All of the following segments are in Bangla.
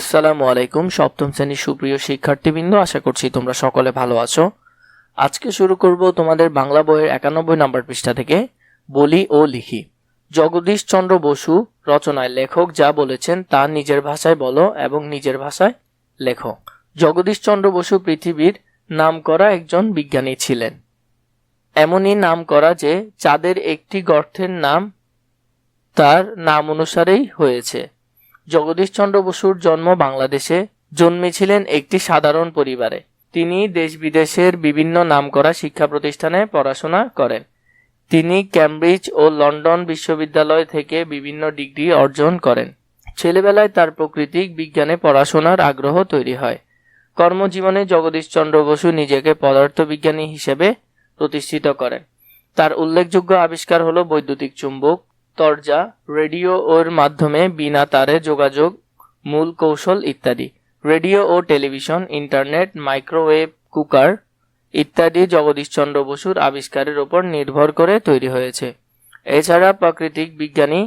আসসালামু আলাইকুম, সপ্তম শ্রেণির সুপ্রিয় শিক্ষার্থীবৃন্দ, আশা করছি তোমরা সকলে ভালো আছো। আজকে শুরু করব তোমাদের বাংলা বইয়ের একানব্বই নম্বর পৃষ্ঠা থেকে, বলি ও লিখি। জগদীশ চন্দ্র বসু রচনায় লেখক যা বলেছেন তা নিজের ভাষায় বলো এবং নিজের ভাষায় লেখো। জগদীশ চন্দ্র বসু পৃথিবীর নামকরা একজন বিজ্ঞানী ছিলেন। এমনই নাম করা যে চাঁদের একটি গর্তের নাম তার নাম অনুসারেই হয়েছে। জগদীশচন্দ্র বসুর জন্ম বাংলাদেশে জন্মেছিলেন একটি সাধারণ পরিবারে। তিনি দেশ বিদেশের বিভিন্ন নামকরা শিক্ষা প্রতিষ্ঠানে পড়াশোনা করেন। তিনি ক্যামব্রিজ ও লন্ডন বিশ্ববিদ্যালয় থেকে বিভিন্ন ডিগ্রি অর্জন করেন। ছেলেবেলায় তার প্রকৃতিক বিজ্ঞানে পড়াশোনার আগ্রহ তৈরি হয়। কর্মজীবনে জগদীশচন্দ্র বসু নিজেকে পদার্থবিজ্ঞানী হিসেবে প্রতিষ্ঠিত করেন। তার উল্লেখযোগ্য আবিষ্কার হলো বৈদ্যুতিক চুম্বক তরজা রেডিও ওর মাধ্যমে বিনা তারে যোগাযোগ, মূল কৌশল ইত্যাদি। রেডিও ও টেলিভিশন, ইন্টারনেট, মাইক্রোওয়েভ কুকার ইত্যাদি জগদীশচন্দ্র বসুর আবিষ্কারের উপর নির্ভর করে তৈরি হয়েছে। এছাড়া প্রাকৃতিক বিজ্ঞানী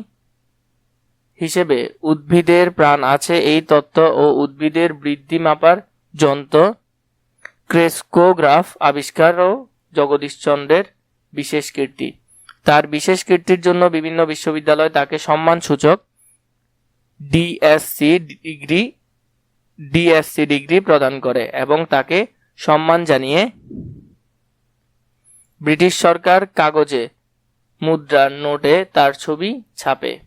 হিসেবে উদ্ভিদের প্রাণ আছে এই তত্ত্ব ও উদ্ভিদের বৃদ্ধি মাপার যন্ত্র ক্রেস্কোগ্রাফ আবিষ্কারও জগদীশচন্দ্রের বিশেষ কীর্তি। তার বিশেষ কীর্তির জন্য বিভিন্ন বিশ্ববিদ্যালয় তাকে সম্মানসূচক ডিএসসি ডিগ্রি ডিএসসি ডিগ্রি প্রদান করে এবং তাকে সম্মান জানিয়ে ব্রিটিশ সরকার কাগজে মুদ্রার নোটে তার ছবি ছাপে।